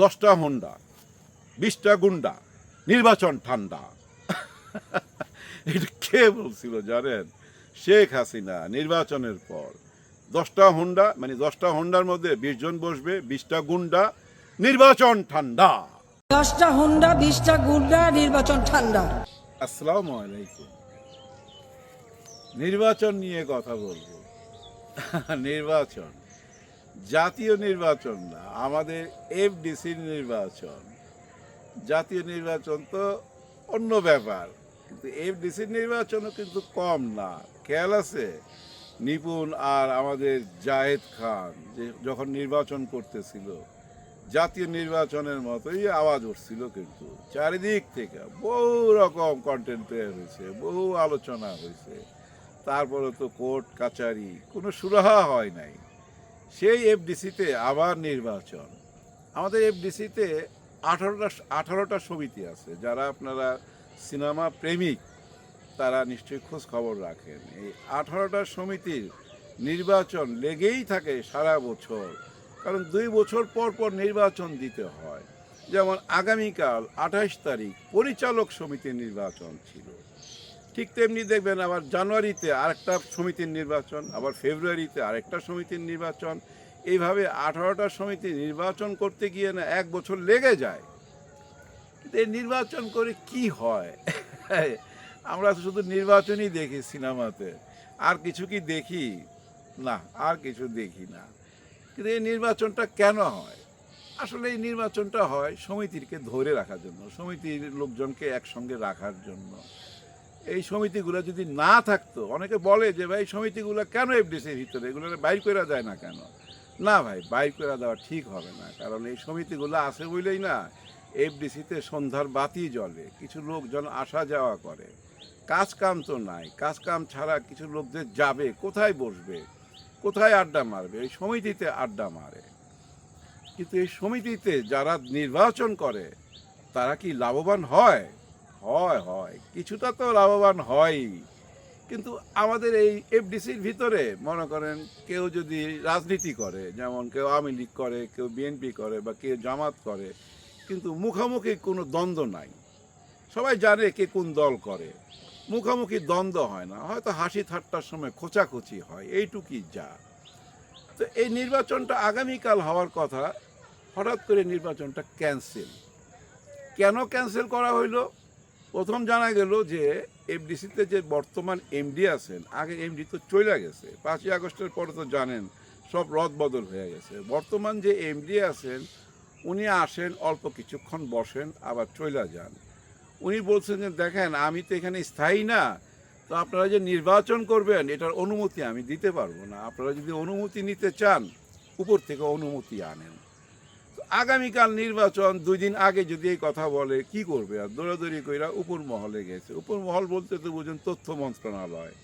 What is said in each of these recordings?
দশটা হোন্ডা বিশটা গুন্ডা নির্বাচন ঠান্ডা। এটা কে বলছিল জানেন? শেখ হাসিনা নির্বাচনের পর দশটা হোন্ডা মানে দশটা হোন্ডার মধ্যে বিশ জন বসবে বিশটা গুন্ডা নির্বাচন ঠান্ডা। দশটা হুন্ডা বিশটা গুন্ডা নির্বাচন ঠান্ডা। আসসালামু আলাইকুম। নির্বাচন নিয়ে কথা বলব। নির্বাচন। জাতীয় নির্বাচন না, আমাদের এফডিসির নির্বাচন। জাতীয় নির্বাচন তো অন্য ব্যাপার, কিন্তু এফডিসির নির্বাচনও কিন্তু কম না। খেয়াল আছে? নিপুণ আর আমাদের জায়েদ খান যে যখন নির্বাচন করতেছিল, জাতীয় নির্বাচনের মতোই আওয়াজ উঠছিল কিন্তু। চারিদিক থেকে বহু রকম কন্টেন্ট তৈরি হয়েছে, বহু আলোচনা হয়েছে। তারপরে তো কোর্ট, কাচারি কোনো সুরাহা হয় নাই। সেই এফডিসিতে আবার নির্বাচন। আমাদের এফডিসিতে আঠারোটা আঠারোটা সমিতি আছে। যারা আপনারা সিনেমা প্রেমিক, তারা নিশ্চয়ই খোঁজ খবর রাখেন। এই আঠারোটা সমিতির নির্বাচন লেগেই থাকে সারা বছর। কারণ দুই বছর পর পর নির্বাচন দিতে হয়। যেমন আগামীকাল আঠাশ তারিখ পরিচালক সমিতির নির্বাচন ছিল। ঠিক তেমনি দেখবেন আবার জানুয়ারিতে আরেকটা সমিতির নির্বাচন, আবার ফেব্রুয়ারিতে আরেকটা সমিতির নির্বাচন। এইভাবে আঠারোটা সমিতি নির্বাচন করতে গিয়ে না এক বছর লেগে যায়। কিন্তু এই নির্বাচন করে কি হয়? আমরা তো শুধু নির্বাচনই দেখি সিনেমাতে। আর কিছু কি দেখি? না, আর কিছু দেখি না। কিন্তু এই নির্বাচনটা কেন হয়? আসলে এই নির্বাচনটা হয় সমিতিরকে ধরে রাখার জন্য, সমিতির লোকজনকে একসঙ্গে রাখার জন্য। এই সমিতিগুলো যদি না থাকতো, অনেকে বলে যে, ভাই সমিতিগুলো কেন এফডিসির ভিতরে? এগুলো বাইর করে যায় না কেন? না ভাই, বাইর করে দেওয়া ঠিক হবে না, কারণ এই সমিতিগুলো আছে বলেই না এফডিসিতে সন্ধ্যার বাতি জ্বলে, কিছু লোকজন আসা যাওয়া করে। কাজ কাম তো নাই, কাজ কাম ছাড়া কিছু লোকদের যাবে, কোথায় বসবে? কোথায় আড্ডা মারবে? এই সমিতিতে আড্ডা মারে। কিন্তু এই সমিতিতে যারা নির্বাচন করে, তারা কি লাভবান হয়? হয় হয়। কিছুটা তো লাভবান হয়ই। কিন্তু আমাদের এই এফডিসির ভিতরে, মনে করেন, কেউ যদি রাজনীতি করে, যেমন কেউ আওয়ামী লীগ করে, কেউ বিএনপি করে বা কেউ জামাত করে, কিন্তু মুখামুখি কোনো দ্বন্দ্ব নাই। সবাই জানে কে কোন দল করে। মুখামুখি দ্বন্দ্ব হয় না। হয়তো হাসি ঠাট্টার সময় খোঁচাখুচি হয়, এইটুকুই যা। তো এই নির্বাচনটা আগামীকাল হওয়ার কথা, হঠাৎ করে নির্বাচনটা ক্যান্সেল। কেন ক্যান্সেল করা হইল? প্রথম জানা গেল যে এফডিসিতে যে বর্তমান এমডি আছেন, আগে এমডি তো চলে গেছে। পাঁচই আগস্টের পরে তো জানেন সব রদ বদল হয়ে গেছে। বর্তমান যে এমডি আছেন, উনি আসেন, অল্প কিছুক্ষণ বসেন, আবার চলে যান। উনি বলছেন যে, দেখেন, আমি তো এখানে স্থায়ী না, তো আপনারা যে নির্বাচন করবেন, এটার অনুমতি আমি দিতে পারব না। আপনারা যদি অনুমতি নিতে চান, উপর থেকে অনুমতি আনেন। আগামীকাল নির্বাচন, দুই দিন আগে যদি এই কথা বলে, কি করবে? আর দৌড়াদৌড়ি কইরা উপর মহলে গেছে। উপর মহল বলতে তো বুঝুন, তথ্য মন্ত্রণালয়।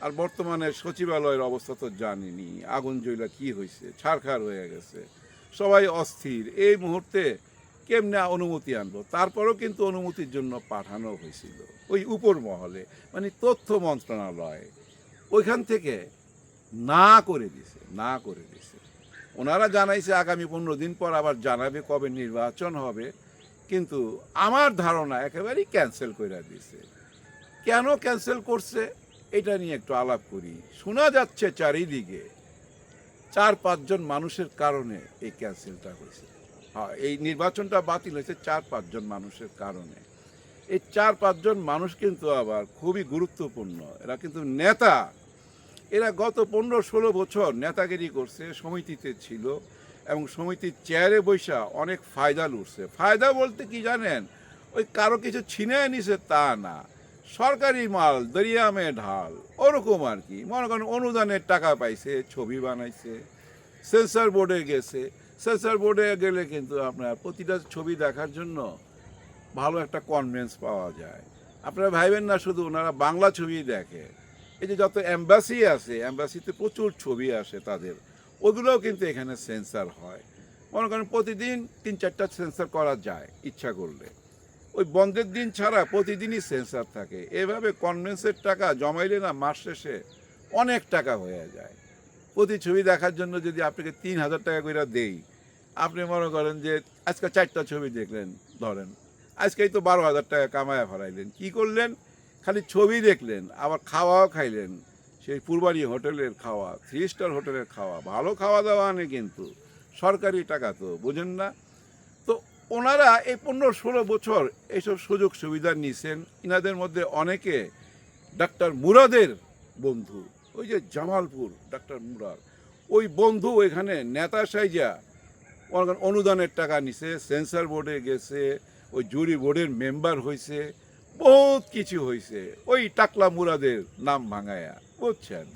আর বর্তমানে সচিবালয়ের অবস্থা তো জানিনি। আগুন জ্বলা কি হয়েছে ছাড়খাড় হয়ে গেছে। সবাই অস্থির। এই মুহূর্তে কেমনে অনুমতি আনব? তারপরও কিন্তু অনুমতির জন্য পাঠানো হয়েছিল ওই উপর মহলে। মানে তথ্য মন্ত্রণালয়। ওইখান থেকে না করে দিছে, না করে দিছে। ওনারা জানাইছে আগামী পনেরো দিন পর আবার জানাবে কবে নির্বাচন হবে। কিন্তু আমার ধারণা একেবারেই ক্যান্সেল করে দিয়েছে। কেন ক্যান্সেল করছে এটা নিয়ে একটু আলাপ করি। শোনা যাচ্ছে চারিদিকে চার পাঁচজন মানুষের কারণে এই ক্যান্সেলটা হয়েছে। হ্যাঁ এই নির্বাচনটা বাতিল হয়েছে চার পাঁচজন মানুষের কারণে। এই চার পাঁচজন মানুষ কিন্তু আবার খুবই গুরুত্বপূর্ণ। এরা কিন্তু নেতা। এরা গত পনেরো ষোলো বছর নেতাগিরি করছে, সমিতিতে ছিল এবং সমিতির চেয়ারে বৈশা অনেক ফায়দা লুটছে। ফায়দা বলতে কি জানেন? ওই কারও কিছু ছিনে নিছে তা না। সরকারি মাল দরিয়ামে ঢাল, ওরকম আর কি। মনে করেন অনুদানের টাকা পাইছে, ছবি বানাইছে, সেন্সার বোর্ডে গেছে। সেন্সার বোর্ডে গেলে কিন্তু আপনার প্রতিটা ছবি দেখার জন্য ভালো একটা কনভেন্স পাওয়া যায়। আপনারা ভাইবেন না শুধু, ওনারা বাংলা ছবি দেখে। এই যে যত অ্যাম্বাসি আছে অ্যাম্বাসিতে প্রচুর ছবি আসে তাদের। ওগুলোও কিন্তু এখানে সেন্সার হয়। মনে করেন প্রতিদিন তিন চারটা সেন্সার করা যায়, ইচ্ছা করলে। ওই বন্ধের দিন ছাড়া প্রতিদিনই সেন্সার থাকে। এভাবে কনভেন্সের টাকা জমাইলে না, মাস শেষে অনেক টাকা হয়ে যায়। প্রতি ছবি দেখার জন্য যদি আপনাকে তিন হাজার টাকা করে দেই, আপনি মনে করেন যে আজকে চারটা ছবি দেখলেন, ধরেন। আজকেই তো বারো হাজার টাকা কামায়া ফেলাইলেন। কি করলেন? খালি ছবি দেখলেন, আবার খাওয়াও খাইলেন। সেই পূর্বারি হোটেলের খাওয়া থ্রি স্টার হোটেলের খাওয়া, ভালো খাওয়া দাওয়া নেই কিন্তু। সরকারি টাকা তো, বোঝেন না? তো ওনারা এই পনেরো ষোলো বছর এইসব সুযোগ সুবিধা নিছেন। ইনাদের মধ্যে অনেকে ডাক্তার মুরাদের বন্ধু, ওই যে জামালপুর ডাক্তার মুরাদ ওই বন্ধু ওইখানে নেতা সাইজা অনুদানের টাকা নিছে, সেন্সার বোর্ডে গেছে, ওই জুরি বোর্ডের মেম্বার হয়েছে বহুত কিছু হয়েছে ওই টাকলা মুরাদের নাম ভাঙায়া, বুঝছেন?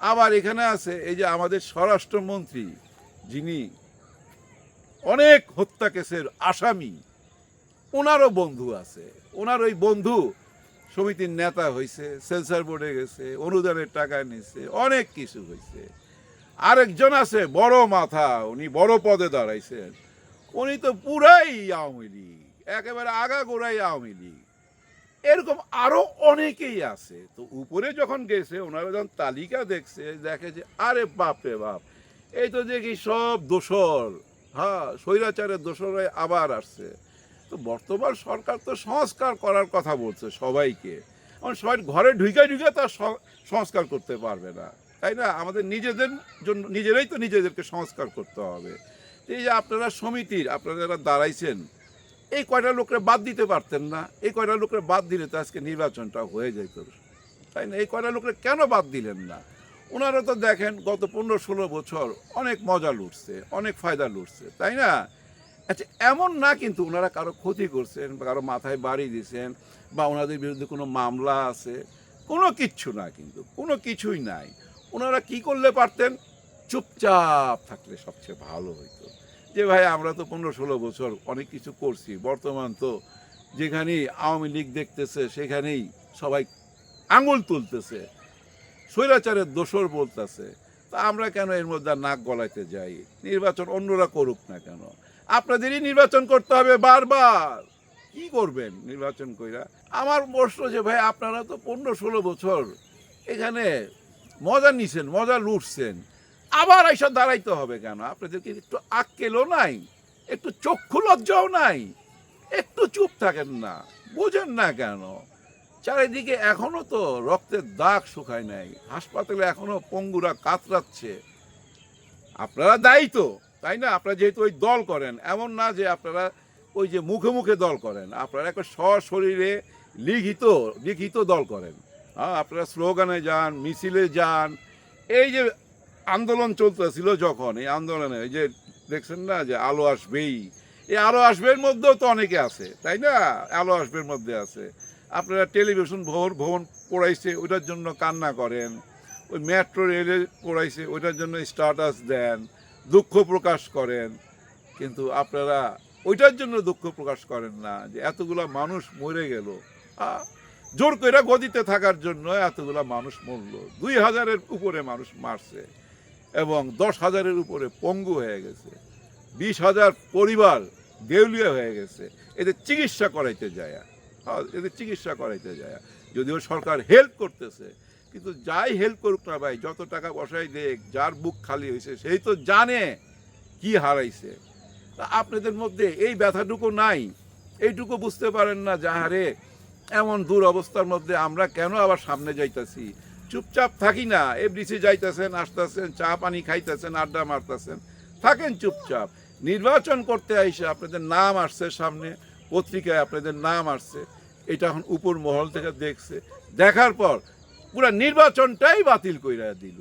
আবার এখানে আছে, এই যে আমাদের স্বরাষ্ট্রমন্ত্রী, যিনি অনেক হত্যা কেসের আসামি, ওনারও বন্ধু আছে। ওনার ওই বন্ধু সমিতির নেতা হয়েছে সেন্সার বোর্ডে গেছে, অনুদানের টাকা নিছে, অনেক কিছু হয়েছে আরেকজন আছে, বড় মাথা, উনি বড় পদে দাঁড়াইছেন। উনি তো পুরাই আওয়ামী লীগ, একেবারে আগা গোড়াই আওয়ামী লীগ। এরকম আরও অনেকেই আছে। তো উপরে যখন গেছে, ওনারা যখন তালিকা দেখছে, দেখে যে, আরে বাপ রে বাপ, এই তো দেখি সব দোসর। হ্যাঁ স্বৈরাচারের দোসরাই আবার আসছে। তো বর্তমান সরকার তো সংস্কার করার কথা বলছে সবাইকে। এখন সবাই ঘরে ঢুকে ঢুকে তার সংস্কার করতে পারবে না। তাই না? আমাদের নিজেদের জন্য, নিজেরাই তো নিজেদেরকে সংস্কার করতে হবে। এই যে আপনারা সমিতির, আপনারা যারা দাঁড়াইছেন এই কয়টা লোকরে বাদ দিতে পারতেন না, এই কয়টা লোকরে বাদ দিলে তো আজকে নির্বাচনটা হয়ে যেত তাই না? এই কয়টা লোকরে কেন বাদ দিলেন না? ওনারা তো দেখেন গত পনেরো ষোলো বছর অনেক মজা লুটছে, অনেক ফায়দা লুটছে, তাই না? আচ্ছা এমন না কিন্তু ওনারা কারও ক্ষতি করছেন বা কারও মাথায় বাড়ি দিয়েছেন বা ওনাদের বিরুদ্ধে কোনো মামলা আছে, কোনো কিচ্ছু না কিন্তু, কোনো কিছুই নাই। ওনারা কি করলে পারতেন? চুপচাপ থাকলে সবচেয়ে ভালো হইতো। যে ভাই, আমরা তো পনেরো ষোলো বছর অনেক কিছু করছি। বর্তমান তো যেখানেই আওয়ামী লীগ দেখতেছে, সেখানেই সবাই আঙুল তুলতেছে। স্বৈরাচারের দোসর বলতেছে। তা আমরা কেন এর মধ্যে নাক গলাইতে যাই? নির্বাচন অন্যরা করুক না কেন? আপনাদেরই নির্বাচন করতে হবে বারবার। কি করবেন নির্বাচন কইরা? আমার প্রশ্ন যে ভাই, আপনারা তো পনেরো ষোলো বছর এখানে মজা নিছেন, মজা লুটছেন। আবার এইসব দাঁড়াইতে হবে কেন? আপনাদেরকে একটু আক্কেলও নাই, একটু চক্ষু লজ্জাও নাই, একটু চুপ থাকেন না, বোঝেন না কেন? চারিদিকে এখনও তো রক্তের দাগ শুকায় নাই, হাসপাতালে এখনও পঙ্গুরা কাতরাচ্ছে। আপনারা দায়ী তো, তাই না? আপনারা যেহেতু ওই দল করেন, এমন না যে আপনারা ওই যে মুখে মুখে দল করেন, আপনারা একটা সশরীরে লিখিত লিখিত দল করেন। হ্যাঁ আপনারা স্লোগানে যান, মিছিলে যান, এই যে আন্দোলন চলতেছিল যখন, এই আন্দোলনে যে দেখছেন না, যে আলো আসবেই। এই আলো আসবের মধ্যেও তো অনেকে আছে, তাই না? আলো আসবের মধ্যে আছে। আপনারা টেলিভিশন ভবন ভবন পড়াইছে, ওইটার জন্য কান্না করেন। ওই মেট্রো রেলে পড়াইছে, ওইটার জন্য স্ট্যাটাস দেন, দুঃখ প্রকাশ করেন। কিন্তু আপনারা ওইটার জন্য দুঃখ প্রকাশ করেন না, যে এতগুলা মানুষ মরে গেল। জোর করে গদিতে থাকার জন্য এতগুলা মানুষ মরল। দুই হাজারের উপরে মানুষ মারছে। এবং দশ হাজারের উপরে পঙ্গু হয়ে গেছে। বিশ হাজার পরিবার দেউলিয়া হয়ে গেছে। এদের চিকিৎসা করাইতে যায়। হ্যাঁ, এদের চিকিৎসা করাইতে যায়। যদিও সরকার হেল্প করতেছে কিন্তু যাই হেল্প করুক না ভাই যত টাকা বসাই দেখ যার বুক খালি হয়েছে সেই তো জানে কি হারাইছে। তা আপনাদের মধ্যে এই ব্যথাটুকু নাই। এইটুকু বুঝতে পারেন না যাহারে এমন দূর অবস্থার মধ্যে আমরা কেন আবার সামনে যাইতাছি? চুপচাপ থাকি না। এফডিসি যাইতেছেন, আসতেছেন, চা পানি খাইতেছেন, আড্ডা মারতেছেন। থাকেন চুপচাপ। নির্বাচন করতে আইসে আপনাদের নাম আসছে সামনে, পত্রিকায় আপনাদের নাম আসছে। এটা এখন উপর মহল থেকে দেখছে। দেখার পর পুরা নির্বাচনটাই বাতিল কইরা দিল।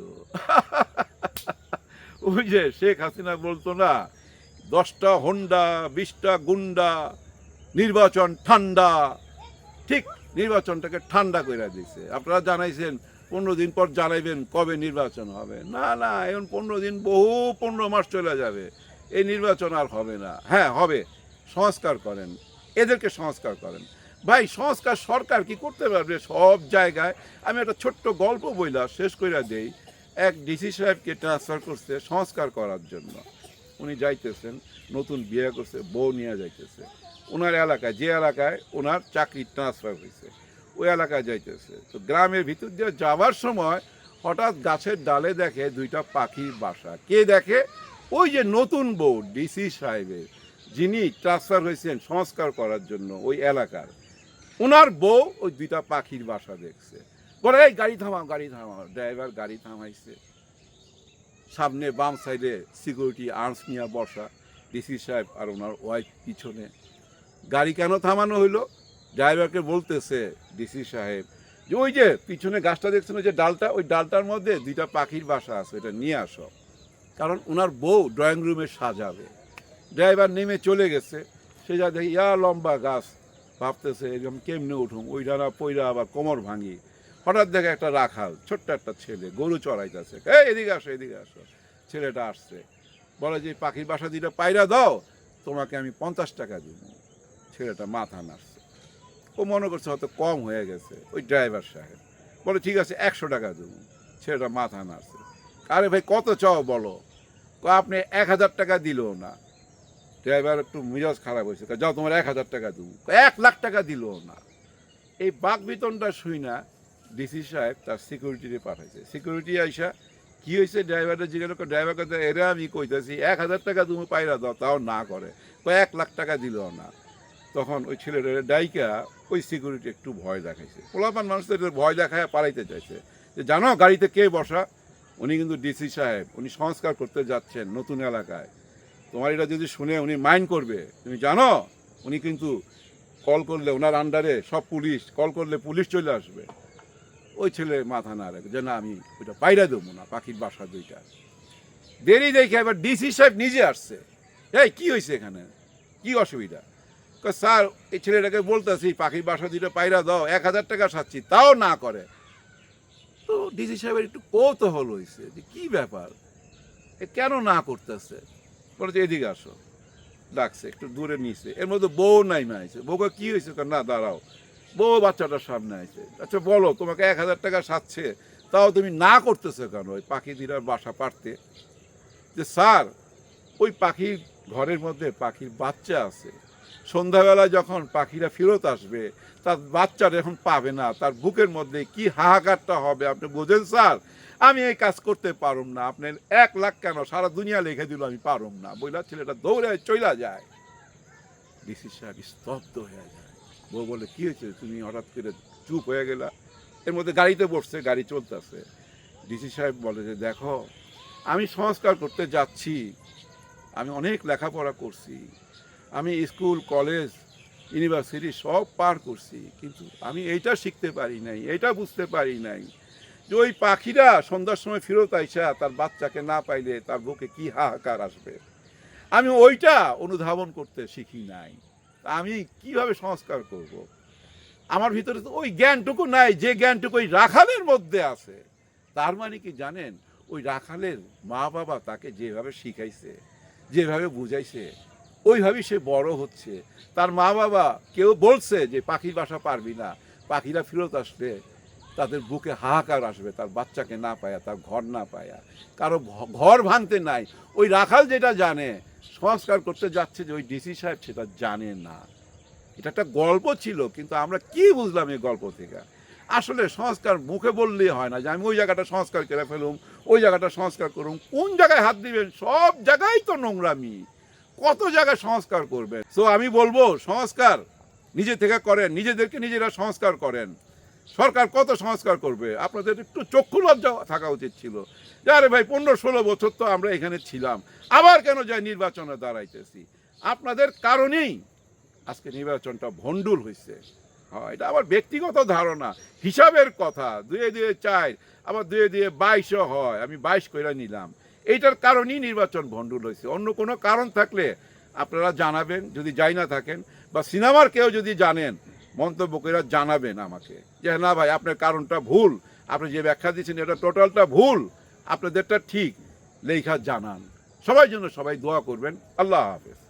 ওই যে শেখ হাসিনা বলতো না, দশটা হন্ডা, বিশটা গুন্ডা, নির্বাচন ঠান্ডা। ঠিক নির্বাচনটাকে ঠান্ডা করে দিছে। আপনারা জানাইছেন পনেরো দিন পর জানাইবেন কবে নির্বাচন হবে। না না, এখন পনেরো দিন বহু পনেরো মাস চলে যাবে। এই নির্বাচন আর হবে না। হ্যাঁ হবে। সংস্কার করেন। এদেরকে সংস্কার করেন। ভাই, সংস্কার সরকার কি করতে পারবে? সব জায়গায় আমি একটা ছোট্ট গল্প বইলা শেষ কইরা দেই। এক ডিসি সাহেবকে ট্রান্সফার করছে সংস্কার করার জন্য। উনি যাইতেছেন, নতুন বিয়ে করছে, বউ নিয়ে যাইতেছে। ওনার এলাকায়, যে এলাকায় ওনার চাকরি ট্রান্সফার হয়েছে ওই এলাকায় যাইতেছে। তো গ্রামের ভিতর দিয়ে যাওয়ার সময় হঠাৎ গাছের ডালে দেখে দুইটা পাখির বাসা। কে দেখে? ওই যে নতুন বউ ডিসি সাহেবের, যিনি ট্রান্সফার হয়েছেন সংস্কার করার জন্য ওই এলাকার। ওনার বউ ওই দুইটা পাখির বাসা দেখছে। বলে, এই, গাড়ি থামাও গাড়ি থামাও। ড্রাইভার গাড়ি থামাইছে। সামনে বাম সাইডে সিকিউরিটি আর্মস নিয়ে বসা। ডিসি সাহেব আর ওনার ওয়াইফ পিছনে। গাড়ি কেন থামানো হইল? ড্রাইভারকে বলতেছে, ডিসি সাহেব, যে ওই যে পিছনে গাছটা দেখছেন যে ডালটা, ওই ডালটার মধ্যে দুইটা পাখির বাসা আছে, এটা নিয়ে আসো। কারণ ওনার বউ ড্রয়িং রুমে সাজাবে। ড্রাইভার নেমে চলে গেছে, সে যা দেখি, ইয়া লম্বা গাছ, ভাবতেছে এরকম কেমনে উঠুম ওই ডানা পৈরা আবার কোমর ভাঙি। হঠাৎ দেখে একটা রাখাল, ছোট্ট একটা ছেলে, গরু চড়াইতেছে। এই, এদিকে আসো এদিকে আসো। ছেলেটা আসছে। বলে যে পাখির বাসা দুইটা পায়রা দাও, তোমাকে আমি পঞ্চাশ টাকা দিব। ছেলেটা মাথা নাড়ছে। ও মনে করছে হয়তো কম হয়ে গেছে। ওই ড্রাইভার সাহেব। বলে, ঠিক আছে, একশো টাকা দেবো। ছেলেটা মাথা নাড়ছে। আরে ভাই, কত চাও বলো? আপনি এক হাজার টাকা দিলো না। ড্রাইভার একটু মিজাজ খারাপ হয়েছে। যাও, তোমার এক হাজার টাকা দেবো। এক লাখ টাকা দিলো না। এই বাক বেতনটা শুই না, ডিসি সাহেব তার সিকিউরিটিতে পাঠাইছে। সিকিউরিটি আইসা কি হয়েছে ড্রাইভারটা জিজ্ঞাসা করে ড্রাইভার কথা এরা আমি কইতেছি, এক হাজার টাকা তুমি পাইরা দাও, তাও না করে। এক লাখ টাকা দিল না। তখন ওই ছেলেটা ডাইকা ওই সিকিউরিটি একটু ভয় দেখাইছে। পোলাপান মানুষদের ভয় দেখায় পালাইতে চাইছে। যে জানো গাড়িতে কে বসা? উনি কিন্তু ডিসি সাহেব, উনি সংস্কার করতে যাচ্ছেন নতুন এলাকায়। তোমার এটা যদি শুনে উনি মাইন্ড করবে, তুমি জানো? উনি কিন্তু কল করলে ওনার আন্ডারে সব পুলিশ, কল করলে পুলিশ চলে আসবে। ওই ছেলে মাথা না রাখে যে, না, আমি ওইটা বাইরে দেবো না, পাখির বাসা দুইটা। দেরি দেখে এবার ডিসি সাহেব নিজে আসছে। এই, কি হয়েছে এখানে? কি অসুবিধা? স্যার, এই ছেলেটাকে বলতেছি পাখির বাসা দুইটা পায়রা দাও, এক হাজার টাকা সাচ্ছি, তাও না করে। তো ডিসি সাহেবের একটু কৌতূহল হয়েছে যে কী ব্যাপার? এ কেন না করতেছে? বলে যে, এদিকে আসো। ডাকছে, একটু দূরে নিছে। এর মধ্যে বউ নাই মাইছে বউকে কী হয়েছে না, দাঁড়াও, বউ বাচ্চাটার সামনে আছে আচ্ছা বলো, তোমাকে এক হাজার টাকা সাচ্ছে, তাও তুমি না করতেছো কেন? ওই পাখি দিরার বাসা পারতে যে, স্যার, ওই পাখির ঘরের মধ্যে পাখির বাচ্চা আছে সন্ধ্যাবেলা যখন পাখিরা ফেরত আসবে, তার বাচ্চা এখন পাবে না, তার বুকের মধ্যে কি হাহাকারটা হবে, আপনি বোঝেন স্যার? আমি এই কাজ করতে পারুম না। আপনার এক লাখ কেন? সারা দুনিয়া লিখে দিল, আমি পারুম না। বইলা ছেলেটা দৌড়ে চইলা যায়। ডিসি সাহেব স্তব্ধ হয়ে যায়। বউ বলে, কি হয়েছে? তুমি হঠাৎ করে চুপ হয়ে গেলা? এর মধ্যে গাড়িতে বসছে, গাড়ি চলতেছে। ডিসি সাহেব বলে যে, দেখো, আমি সংস্কার করতে যাচ্ছি। আমি অনেক লেখাপড়া করছি। আমি স্কুল, কলেজ, ইউনিভার্সিটি সব পার করছি, কিন্তু আমি এইটা শিখতে পারি নাই, এইটা বুঝতে পারি নাই যে ওই পাখিরা সন্ধ্যার সময় ফেরত আইসা তার বাচ্চাকে না পাইলে তার বুকে কি হাহাকার আসবে? আমি ওইটা অনুধাবন করতে শিখি নাই। আমি কীভাবে সংস্কার করব। আমার ভিতরে তো ওই জ্ঞানটুকু নাই, যে জ্ঞানটুকু ওই রাখালের মধ্যে আছে। তার মানে কি জানেন? ওই রাখালের মা বাবা তাকে যেভাবে শিখাইছে, যেভাবে বুঝাইছে ওইভাবেই সে বড় হচ্ছে। তার মা বাবা কেউ বলছে যে, পাখির বাসা পারবি না। পাখিরা ফেরত আসবে। তাদের বুকে হাহাকার আসবে। তার বাচ্চাকে না পায়া, তার ঘর না পায়া। কারও ঘর ভাঙতে নাই। ওই রাখাল যেটা জানে, সংস্কার করতে যাচ্ছে যে, ওই ডিসি সাহেব সেটা জানে না। এটা একটা গল্প ছিল, কিন্তু আমরা কি বুঝলাম এই গল্প থেকে? আসলে সংস্কার মুখে বললেই হয় না যে, আমি ওই জায়গাটা সংস্কার করে ফেলুম, ওই জায়গাটা সংস্কার করুম। কোন জায়গায় হাত দিবেন? সব জায়গায় তো নোংরামি। কত জায়গায় সংস্কার করবেন? তো আমি বলব, সংস্কার নিজে থেকে করেন, নিজেদেরকে নিজেরা সংস্কার করেন। সরকার কত সংস্কার করবে? আপনাদের একটু চক্ষু লজ্জা থাকা উচিত ছিল। যে আরে ভাই, পনেরো ষোলো বছর তো আমরা এখানে ছিলাম। আবার কেন যাই নির্বাচনে দাঁড়াইতেছি? আপনাদের কারণেই আজকে নির্বাচনটা ভণ্ডুল হয়েছে হ্যাঁ এটা আমার ব্যক্তিগত ধারণা, হিসাবের কথা। দুয়ে দুয়ে চার, আবার দুয়ে দুয়ে বাইশও হয়। আমি বাইশ কইরা নিলাম। এইটার কারণেই নির্বাচন ভণ্ডুল হয়েছে। অন্য কোনো কারণ থাকলে আপনারা জানাবেন, যদি যাই না থাকেন, বা সিনেমার কেউ যদি জানেন, মন্তব্য করে জানাবেন আমাকে। যে, না ভাই, আপনার কারণটা ভুল। আপনি যে ব্যাখ্যা দিচ্ছেন এটা টোটালটা ভুল। আপনাদেরটা ঠিক। লেখা জানান। সবাই জন্য সবাই দোয়া করবেন। আল্লাহ হাফেজ।